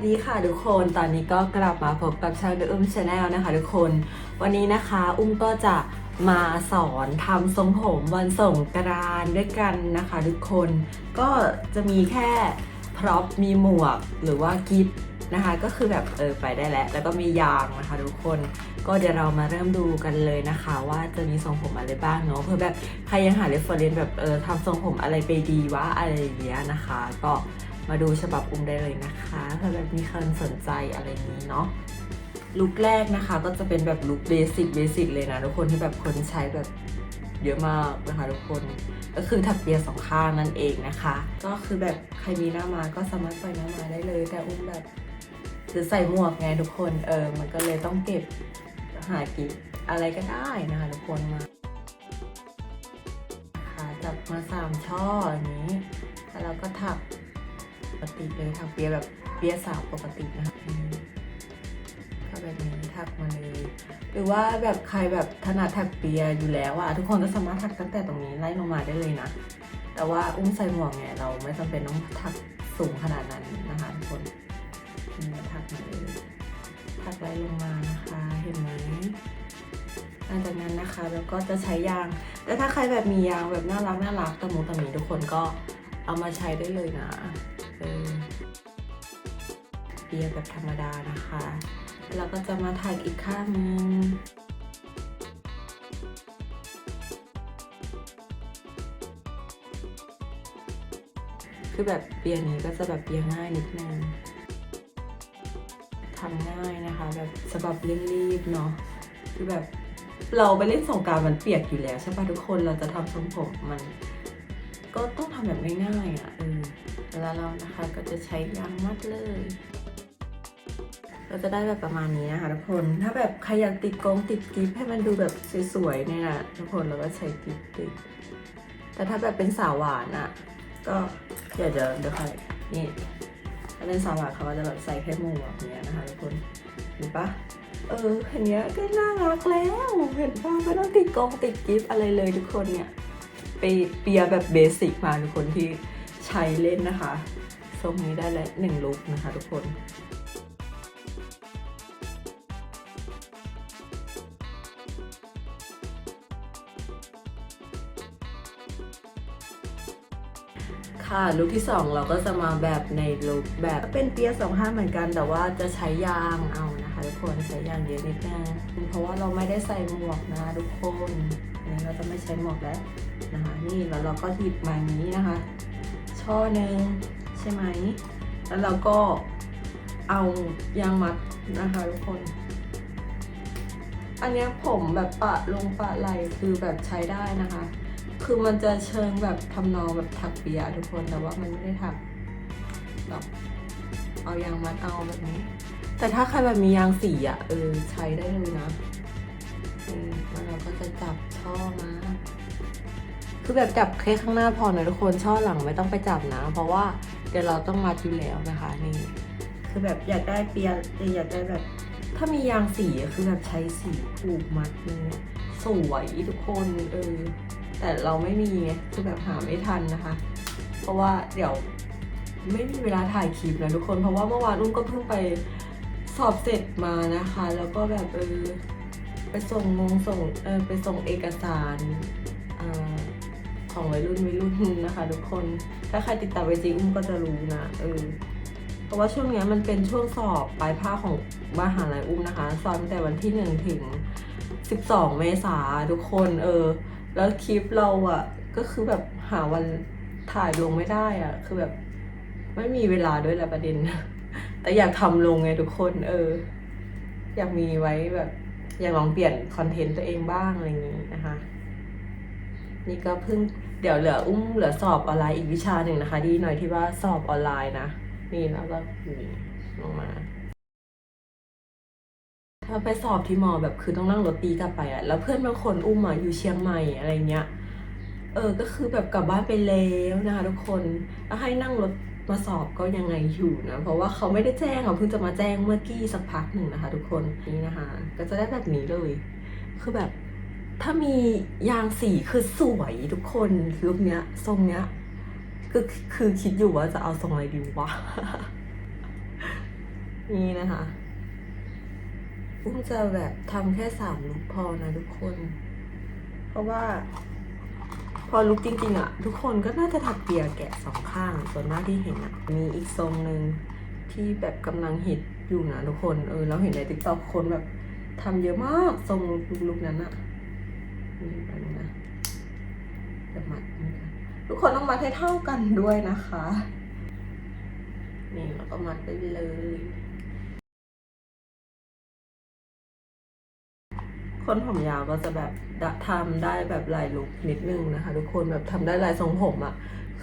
วัสดีค่ะทุกคนตอนนี้ก็กลับมาพบกับช่างอุ้มชาแนลนะคะทุกคน วันนี้นะคะอุ้มก็จะมาสอนทำทรงผมวันสงกรานด้วยกันนะคะทุกคนก็จะมีแค่พร็อพมีหมวกหรือว่ากิฟต์นะคะ ก็คือแบบเออไปได้แล้ว แล้วก็มียางนะคะทุกคนก็เดี๋ยวเรามาเริ่มดูกันเลยนะคะ ว่าจะมีทรงผมอะไรบ้างเนาะเพื่อแบบใครยังหาเรฟเฟอร์เรนแบบเออทำทรงผมอะไรไปดีวะอะไรอย่างเงี้ยนะคะ ก็ มาดูฉบับอุ้มได้เลยนะคะถ้าแบบมีคนสนใจอะไรนี้เนาะลุคแรกนะคะก็จะเป็นแบบลุคเบสิกเบสิกเลยนะทุกคนที่แบบคนใช้แบบเยอะมากนะคะทุกคนก็คือถักเปียสองข้างนั่นเองนะคะ ก็คือแบบใครมีหน้ามาก็สามารถปล่อยหน้ามาได้เลย แต่อุ้มแบบหรือใส่หมวกไงทุกคนเออมันก็เลยต้องเก็บหากิบอะไรก็ได้นะคะทุกคนมาค่ะจับมาสามช่ออย่างนี้แล้วเราก็ถัก กติเลยถักเปียแบบเปียสาวปกตินะคะอืมก็แบบนี้ถักมาเลยหรือว่าแบบใครแบบถนัดถักเปียอยู่แล้วอะทุกคนก็สามารถถักตั้งแต่ตรงนี้ไล่ลงมาได้เลยนะ แต่ว่าอุ้มใส่หมวกเนี่ยเราไม่จำเป็นต้องถักสูงขนาดนั้นนะคะทุกคนนี่ถักมาเลยถักไล่ลงมานะคะเห็นไหมหลังจากนั้นนะคะแล้วก็จะใช้ยาง แต่ถ้าใครแบบมียางแบบน่ารักน่ารักตะมูตะมีทุกคนก็เอามาใช้ได้เลยนะ เออเปียแบบธรรมดานะคะแล้วก็จะมาถ่ายอีกข้างนึงคือแบบเปียนี้ก็จะแบบเปียง่ายนิดนึงทำง่ายนะคะ แบบฉบับเร่งรีบเนาะคือแบบเราไปเล่นสงการมันเปียกอยู่แล้วใช่ปะทุกคนเราจะทำทรงผมมัน ก็ต้องทำแบบง่ายๆอะเออ แล้วเรานะคะก็จะใช้ยางมัดเลย เราจะได้แบบประมาณนี้นะคะทุกคน ถ้าแบบใครอยากติดกงติดกิฟให้มันดูแบบสวยๆเนี่ยนะทุกคนเราก็ใช้กิฟติด แต่ถ้าแบบเป็นสาวหวานอะ ก็เดี๋ยวจะเดี๋ยวใครนี่ถ้าเป็นสาวหวานเขาก็จะแบบใส่แค่หมวกแบบเนี้ยนะคะทุกคนเห็นปะเออเห็นเนี้ยก็น่ารักแล้วเห็นปะไม่ต้องติดกงติดกิฟอะไรเลยทุกคนเนี่ยไปเปียแบบเบสิกมาทุกคนที่ ใช้เล่นนะคะ ทรงนี้ได้แล้วหนึ่งลุกนะคะทุกคนค่ะลุคที่ 2 เราก็จะมาแบบในลุคแบบเป็นเปียสองห้าเหมือนกัน แต่ว่าจะใช้ยางเอานะคะทุกคนใช้ยางเยอะนิดนึงเพราะว่าเราไม่ได้ใส่หมวกนะทุกคนอันนี้เราจะไม่ใช้หมวกแล้วนะคะ นี่แล้วเราก็หยิบมานี้นะคะ ช่อหนึ่งใช่ไหม แล้วเราก็เอายางมัดนะคะทุกคน อันนี้ผมแบบปะลงปะไหลคือแบบใช้ได้นะคะ คือมันจะเชิงแบบทำนองแบบถักเปียทุกคนแต่ว่ามันไม่ได้ถักแบบเอายางมัดเอาแบบนี้ แต่ถ้าใครแบบมียางสีอะเออใช้ได้เลยนะแล้วเราก็จะจับช่อมา คือแบบจับแค่ข้างหน้าพอนะทุกคนช่อหลังไม่ต้องไปจับนะ เพราะว่าเดี๋ยวเราต้องมัดอยู่แล้วนะคะนี่คือแบบอยากได้เปียอยากได้แบบ ถ้ามียางสีคือแบบใช้สีผูกมัดเนี่ยสวยทุกคนเออแต่เราไม่มีไงคือแบบหาไม่ทันนะคะ เพราะว่าเดี๋ยวไม่มีเวลาถ่ายคลิปนะทุกคน เพราะว่าเมื่อวานอุ้มก็เพิ่งไปสอบเสร็จมานะคะ แล้วก็แบบเออไปส่งงงส่งเออไปส่งเอกสาร ของวัยรุ่นวัยรุ่นนะคะ ทุกคน ถ้าใครติดตามไวจริอุ้มก็จะรู้นะเออเพราะว่าช่วงนี้มันเป็นช่วงสอบปลายภาคของมหาลัยอุ้มนะคะ สอบตั้งแต่วันที่หนึ่งถึงสิบสองเมษาทุกคนเออ แล้วคลิปเราอะก็คือแบบหาวันถ่ายลงไม่ได้อะคือแบบไม่มีเวลาด้วยแหละประเด็น แต่อยากทำลงไงทุกคน เออ อยากมีไว้แบบ อยากลองเปลี่ยนคอนเทนต์ตัวเองบ้างอะไรอย่างนี้นะคะ นี่ก็เพิ่ง เดี๋ยวเหลืออุ้มเหลือสอบออนไลน์อีกวิชาหนึ่งนะคะ ดีหน่อยที่ว่าสอบออนไลน์นะ นี่แล้วก็นี่ลงมาถ้าไปสอบที่มอแบบคือต้องนั่งรถตีกลับไปอะแล้วเพื่อนบางคนอุ้มอะอยู่เชียงใหม่อะไรเงี้ยเออก็คือแบบกลับบ้านไปแล้วนะคะทุกคนแล้วให้นั่งรถมาสอบก็ยังไงอยู่นะเพราะว่าเขาไม่ได้แจ้งเขาเพิ่งจะมาแจ้งเมื่อกี้สักพักหนึ่งนะคะ ทุกคนนี่นะคะ ก็จะได้แบบนี้เลย คือแบบ ถ้ามียางสีคือสวยทุกคนลุคเนี้ย ทรงเนี้ยคือคือคิดอยู่ว่าจะเอาทรงอะไรดีวะ นี่นะคะอุ้มจะแบบทำแค่สามลุกพอนะทุกคน เพราะว่า พอลุกจริงๆอะทุกคนก็น่าจะถักเปียแกะสองข้าง ส่วนมากที่เห็นอะมีอีกทรงหนึ่งที่แบบกำลังฮิตอยู่นะทุกคน เออเราเห็นในติ๊กต็อกคนแบบทำเยอะมากทรงลุกๆนั้นอะ นี่ไปนะจะมัดนี่ค่ะทุกคนต้องมัดให้เท่ากันด้วยนะคะ นี่แล้วก็มัดไปเลย คนผมยาวก็จะแบบดะทำได้แบบหลายลุคนิดนึงนะคะ ทุกคนแบบทำได้หลายทรงผมอะ่ะ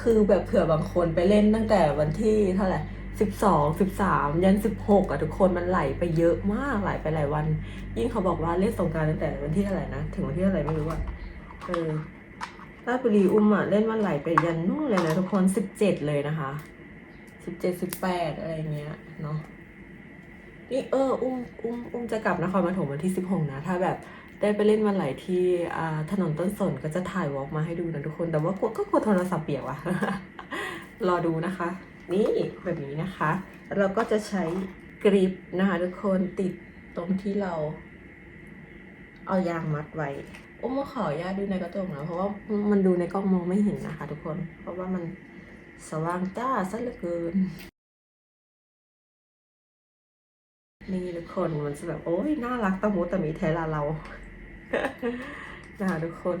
คือแบบเผื่อบางคนไปเล่นตั้งแต่วันที่เท่าไหร่ สิบสองสิบสามยันสิบหกอะทุกคนมันไหลไปเยอะมากไหลไปหลายวัน ยิ่งเขาบอกว่าเล่นสงการตั้งแต่วันที่เท่าไหร่นะ ถึงวันที่เท่าไหร่ไม่รู้อะเออราชบุรีอุ้มอะเล่นวันไหลไปยันนู่นเลยนะทุกคนสิบเจ็ดเลยนะคะสิบเจ็ดสิบแปดอะไรเงี้ยเนาะนี่เอออุ้มอุ้มอุ้มจะกลับนครปฐมวันที่สิบหกนะ ถ้าแบบได้ไปเล่นวันไหลที่ถนนต้นสนก็จะถ่ายวอล์กมาให้ดูนะทุกคน แต่ว่ากลัวก็กลัวโทรศัพท์เปียกว่ะ รอดูนะคะ นี่แบบนี้นะคะ เราก็จะใช้กริปนะคะทุกคนติดตรงที่เรา เอายางมัดไว้อุ้มมาขออนุญาตดูในกระจกนะเพราะว่ามันดูในกล้องมองไม่เห็นนะคะ ทุกคน เพราะว่ามันสว่างจ้าซะเหลือเกินนี่ทุกคนมันจะแบบโอ้ยน่ารักตะมุตะมีแทละเรานะคะทุกคน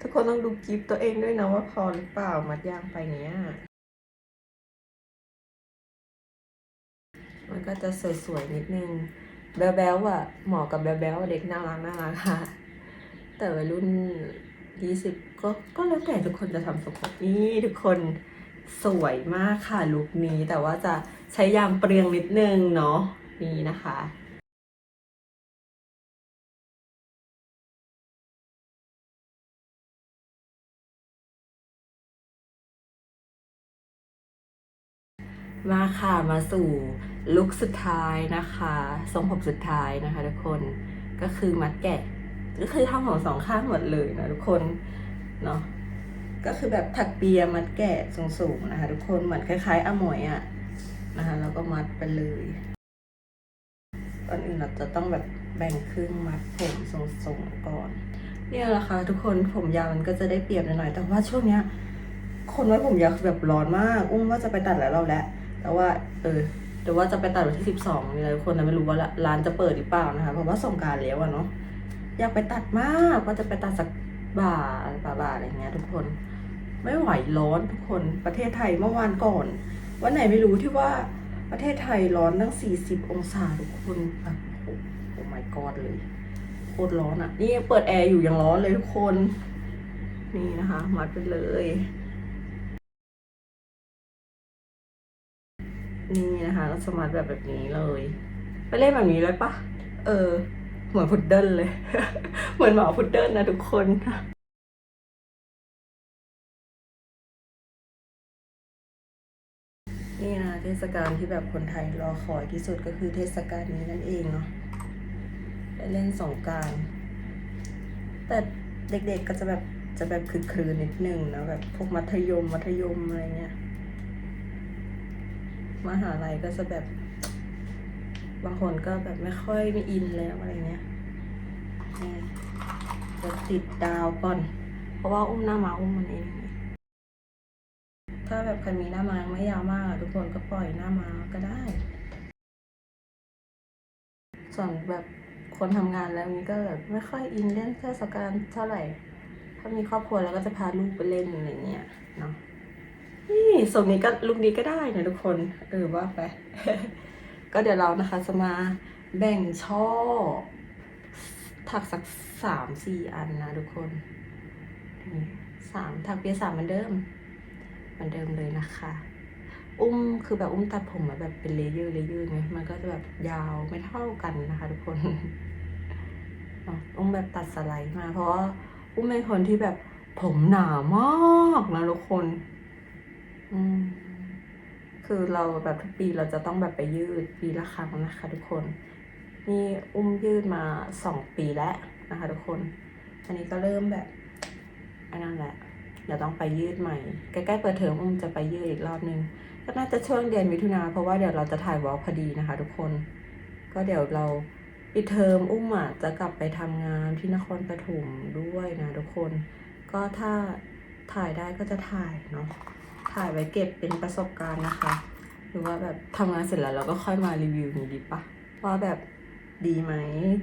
ทุกคนต้องดูกิฟตัวเองด้วยนะว่าพอหรือเปล่ามัดยางไปเนี้ย ก็จะสวยๆนิดนึง แบ๊วๆอะเหมาะกับแบ๊วๆเด็กน่ารักน่ารักค่ะ แต่วัยรุ่นยี่สิบก็ก็แล้วแต่ทุกคนจะทำสมผมนี่ทุกคนสวยมากค่ะลุคนี้แต่ว่าจะใช้ยางเปรียงนิดนึงเนาะนี่นะคะมาค่ะมาสู่ ลุคสุดท้ายนะคะ ทรงผมสุดท้ายนะคะ ทุกคนก็คือมัดแกะก็คือทำของสองข้างหมดเลยนะทุกคนเนาะก็คือแบบถักเปียมัดแกะสูงๆนะคะ ทุกคนเหมือนคล้ายๆอมวยอะนะคะแล้วก็มัดไปเลยก่อนอื่นเราจะต้องแบบแบ่งครึ่งมัดผมทรงๆก่อน เนี่ยแหละค่ะทุกคนผมยาวมันก็จะได้เปรียบหน่อยๆแต่ว่าช่วงเนี้ยคนไว้ผมยาวแบบร้อนมาก อุ้มว่าจะไปตัดหลายรอบแล้ว แต่ว่าเออ แต่ว่าจะไปตัดวันที่สิบสองนี่แหละทุกคนแต่ไม่รู้ว่าร้านจะเปิดหรือเปล่านะคะ เพราะว่าส่งการแล้วอะเนาะอยากไปตัดมากว่าจะไปตัดสักบ่าบ่าบ่าอะไรเงี้ยทุกคน ไม่ไหวร้อนทุกคนประเทศไทยเมื่อวานก่อน วันไหนไม่รู้ที่ว่าประเทศไทยร้อนตั้งสี่สิบองศาทุกคนแบบโอ้โอ้ my god เลยโคตรร้อนอะนี่เปิดแอร์อยู่ยังร้อนเลยทุกคน นี่นะคะ มัดไปเลย นี่นะคะก็สมัดแบบแบบนี้เลย ไปเล่นแบบนี้เลยปะเออ เหมือนพุดเดิ้ลเลย เหมือนหมาพุดเดิ้ลนะทุกคนนี่นะเทศกาลที่แบบคนไทยรอคอยที่สุดก็คือเทศกาลนี้นั่นเองเนาะได้เล่นสงการ แต่เด็กๆก็จะแบบจะแบบคือคลืนนิดนึงนะแบบพวกมัธยมมัธยมอะไรเงี้ย มหาลัยก็จะแบบ บางคนก็แบบไม่ค่อยไม่อินแล้วอะไรเงี้ยจะติดดาวก่อน เพราะว่าอุ้มหน้ามาอุ้มมันเอง ถ้าแบบใครมีหน้ามาไม่ยาวมาก ทุกคนก็ปล่อยหน้ามาก็ได้ ส่วนแบบคนทำงานแล้วนี้ก็แบบไม่ค่อยอินเล่นเทศกาลเท่าไหร่ ถ้ามีครอบครัวแล้วก็จะพาลูกไปเล่นอะไรเงี้ยเนาะ นี่ส่งนี้ก็ลุคนี้ก็ได้นะทุกคน เออว่าไป ก็เดี๋ยวเรานะคะจะมาแบ่งช่อ ถักสักสามสี่อันนะทุกคนนี่สามถักเปียสามเหมือนเดิมเหมือนเดิมเลยนะคะ อุ้มคือแบบอุ้มตัดผมมาแบบเป็นเลเยอร์เลเยอร์ไงมันก็จะแบบยาวไม่เท่ากันนะคะ ทุกคนอุ้มแบบตัดสไลด์มาเพราะว่าอุ้มเป็นคนที่แบบผมหนามากนะทุกคน คือเราแบบทุกปีเราจะต้องแบบไปยืดปีละครั้งนะคะทุกคน นี่อุ้มยืดมาสองปีแล้วนะคะทุกคน อันนี้ก็เริ่มแบบอันนั้นแหละเดี๋ยวต้องไปยืดใหม่ ใกล้ๆเปิดเทอมอุ้มจะไปยืดอีกรอบนึง ก็น่าจะช่วงเดือนมิถุนาเพราะว่าเดี๋ยวเราจะถ่ายวอล์กพอดีนะคะ ทุกคน ก็เดี๋ยวเราปิดเทอมอุ้มอะจะกลับไปทำงานที่นครปฐมด้วยนะทุกคน ก็ถ้าถ่ายได้ก็จะถ่ายเนาะ ถ่ายไว้เก็บเป็นประสบการณ์นะคะ หรือว่าแบบทำงานเสร็จแล้วเราก็ค่อยมารีวิวนี้ดีปะว่าแบบดีไหม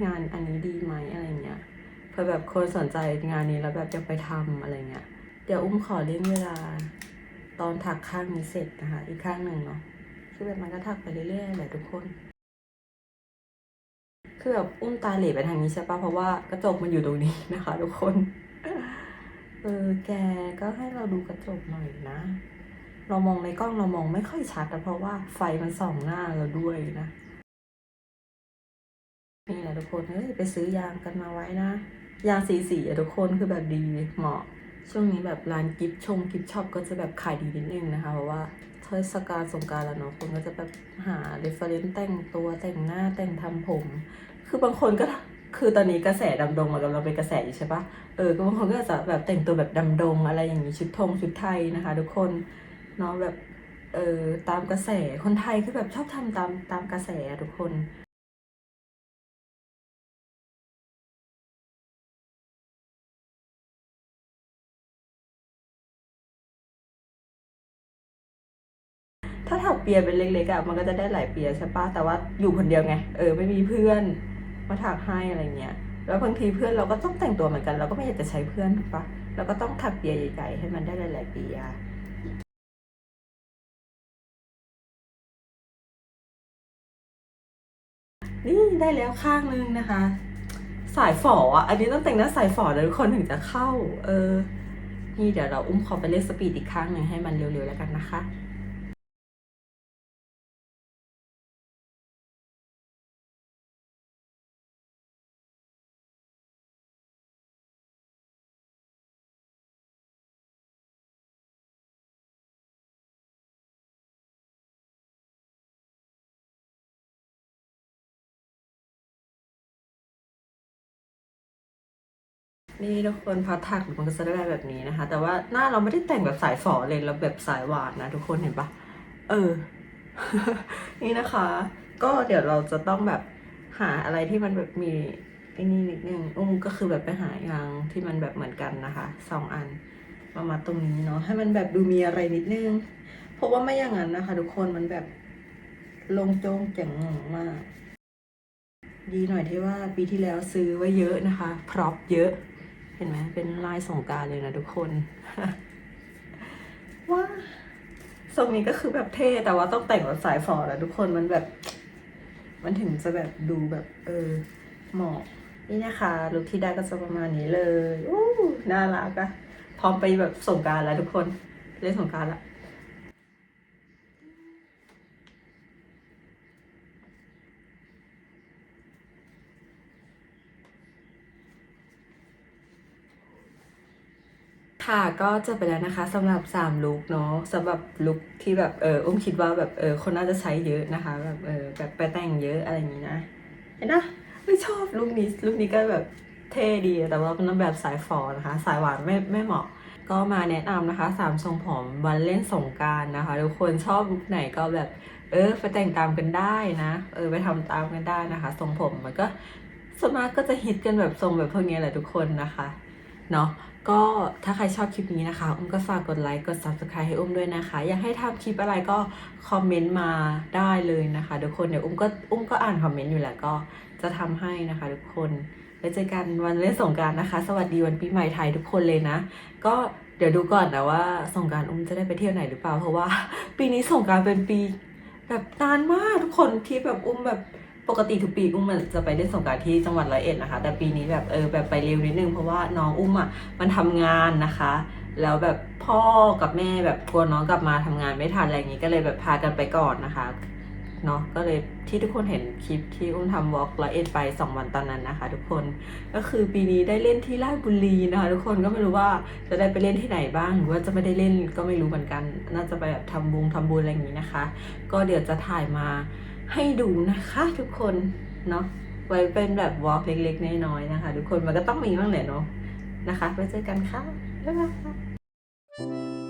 งานอันนี้ดีไหมอะไรเงี้ยเพื่อแบบคนสนใจงานนี้แล้วแบบจะไปทำอะไรเงี้ยเดี๋ยวอุ้มขอเล่นเวลา ตอนถักข้างนี้เสร็จนะคะ อีกข้างหนึ่งเนาะคือแบบมันก็ถักไปเรื่อยๆแหละทุกคนคือแบบอุ้มตาเหลไปทางนี้ใช่ปะเพราะว่ากระจกมันอยู่ตรงนี้นะคะ ทุกคน เออแกก็ให้เราดูกระจกหน่อยนะ เรามองในกล้องเรามองไม่ค่อยชัดนะเพราะว่าไฟมันส่องหน้าเราด้วยนะนี่แหละทุกคนเฮ้ยไปซื้อยางกันมาไว้นะ ยางสีสีอะทุกคนคือแบบดีเหมาะ ช่วงนี้แบบร้านกิฟชงกิฟช็อปก็จะแบบขายดีนิดนึงนะคะ เพราะว่าเทศกาลสงการแล้วเนาะคนก็จะแบบหาเรฟเฟรนซ์แต่งตัวแต่งหน้าแต่งทำผม คือบางคนก็คือตอนนี้กระแสดำดงมันกำลังเป็นกระแสอยู่ใช่ปะเออก็บางคนก็จะแบบแต่งตัวแบบดำดงอะไรอย่างนี้ชุดธงชุดไทยนะคะ ทุกคน เนาะแบบเออตามกระแสคนไทยคือแบบชอบทำตามตามกระแสทุกคนถ้าถักเปียเป็นเล็กๆอะมันก็จะได้หลายเปียใช่ปะแต่ว่าอยู่คนเดียวไง เออไม่มีเพื่อนมาถักให้อะไรเงี้ย แล้วบางทีเพื่อนเราก็ต้องแต่งตัวเหมือนกัน เราก็ไม่อยากจะใช้เพื่อนถูกปะเราก็ต้องถักเปียใหญ่ๆให้มันได้หลายๆเปีย นี่ได้แล้วข้างนึงนะคะ สายฝออะ อันนี้ต้องแต่งหน้าสายฝอแล้วทุกคนถึงจะเข้า เออ นี่เดี๋ยวเราอุ้มขอไปเล่นสปีดอีกครั้งหนึ่งให้มันเร็วๆแล้วกันนะคะ นี่ทุกคนพอถักมันก็จะได้แบบนี้นะคะ แต่ว่าหน้าเราไม่ได้แต่งแบบสายฝอเลยเราแบบสายหวานนะทุกคนเห็นปะเออ นี่นะคะ ก็เดี๋ยวเราจะต้องแบบหาอะไรที่มันแบบมีไอ้นี่นิดนึงอุ้มก็คือแบบไปหายางที่มันแบบเหมือนกันนะคะสองอันมามาตรงนี้เนาะให้มันแบบดูมีอะไรนิดนึง เพราะว่าไม่อย่างนั้นนะคะ ทุกคนมันแบบลงโจงเจ๋งมาก ดีหน่อยที่ว่าปีที่แล้วซื้อไว้เยอะนะคะ พร็อพเยอะ ห็นไหมเป็นลายสงการเลยนะทุกคนว้าทรงนี้ก็คือแบบเท่แต่ว่าต้องแต่งแบบสายฝอแล้วทุกคนมันแบบ มันถึงจะแบบดูแบบเออเหมาะนี่นะคะลุคที่ได้ก็จะประมาณนี้เลยอู้น่ารักอะพร้อมไปแบบสงการแล้วทุกคนเล่นสงการละ ค่ะก็จบไปแล้วนะคะสำหรับ3ลุคเนาะสำหรับลุคที่แบบเอออุ้มคิดว่าแบบเออคนน่าจะใช้เยอะนะคะ แบบเออแบบไปแต่งเยอะอะไรอย่างนี้นะเห็นนะไม่ชอบลุคนี้ลุคนี้ก็แบบเท่ดีแต่ว่าเป็นแบบสายฟอนะคะ สายหวานไม่ไม่เหมาะ ก็มาแนะนำนะคะสามทรงผมวันเล่นสงการนะคะทุกคนชอบลุคไหนก็แบบเออไปแต่งตามกันได้นะเออไปทำตามกันได้นะคะ ทรงผมมันก็ส่วนมากก็จะฮิตกันแบบทรงแบบพวกนี้แหละทุกคนนะคะเนาะ ก็ถ้าใครชอบคลิปนี้นะคะ อุ้มก็ฝากกดไลค์ กด subscribe ให้อุ้มด้วยนะคะ อยากให้ทำคลิปอะไรก็คอมเมนต์มาได้เลยนะคะทุกคนเดี๋ยวอุ้มก็อุ้มก็อ่านคอมเมนต์อยู่แหละก็จะทำให้นะคะทุกคนไว้เจอกันวันเล่นสงการนะคะ สวัสดีวันปีใหม่ไทยทุกคนเลยนะ ก็เดี๋ยวดูก่อนนะว่าสงการอุ้มจะได้ไปเที่ยวไหนหรือเปล่า เพราะว่า ปีนี้สงการเป็นปีแบบนานมากทุกคนที่แบบอุ้มแบบ ปกติทุกปีอุ้มมันจะไปเล่นสงกรารที่จังหวัดร้อยเอ็ดนะคะ แต่ปีนี้แบบเออแบบไปเร็วนิดนึงเพราะว่าน้องอุ้มอะมันทำงานนะคะ แล้วแบบพ่อกับแม่แบบกลัวน้องกลับมาทำงานไม่ทันอะไรอย่างนี้ก็เลยแบบพากันไปก่อนนะคะเนาะก็เลยที่ทุกคนเห็นคลิปที่อุ้มทำวอล์กร้อยเอ็ดไปสองวันตอนนั้นนะคะ ทุกคนก็คือปีนี้ได้เล่นที่ราชบุรีนะคะ ทุกคนก็ไม่รู้ว่าจะได้ไปเล่นที่ไหนบ้างหรือว่าจะไม่ได้เล่นก็ไม่รู้เหมือนกัน น่าจะไปแบบทำบุญทำบุญอะไรอย่างนี้นะคะ ก็เดี๋ยวจะถ่ายมา ให้ดูนะคะทุกคนเนาะไว้เป็นแบบวอล์กเล็กๆน้อยๆนะคะ ทุกคนมันก็ต้องมีบ้างแหละเนาะนะคะไว้เจอกันค่ะบ๊ายบาย